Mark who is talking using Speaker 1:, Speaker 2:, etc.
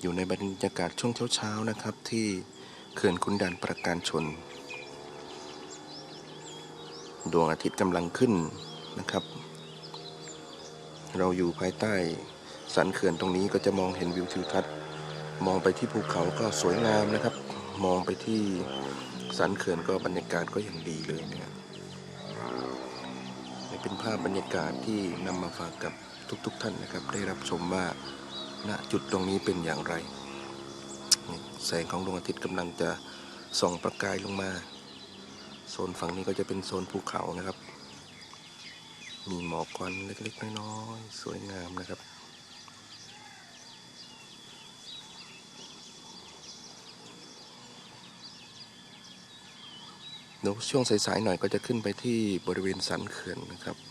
Speaker 1: อยู่ในบรรยากาศช่วงเช้าๆนะครับ ที่เขื่อนขุนด่านประการชน ดวงอาทิตย์กำลังขึ้นนะครับ เราอยู่ภายใต้สันเขื่อนตรงนี้ก็จะมองเห็นวิวทิวทัศน์ มองไปที่ภูเขาก็สวยงามนะครับ มองไปที่สันเขื่อนก็บรรยากาศก็อย่างดีเลยเนี่ยนี่เป็นภาพบรรยากาศที่นำมาฝากกับทุกๆทท่านนะครับ ได้รับชมว่า ณจุดตรงนี้เป็นอย่างไร แสงของดวงอาทิตย์กำลังจะส่องประกายลงมา โซนฝั่งนี้ก็จะเป็นโซนภูเขานะครับ มีหมอกควันเล็กๆน้อยๆสวยงามนะครับเดี๋ยวช่วงสายๆหน่อยก็จะขึ้นไปที่บริเวณสันเขื่อนนะครับ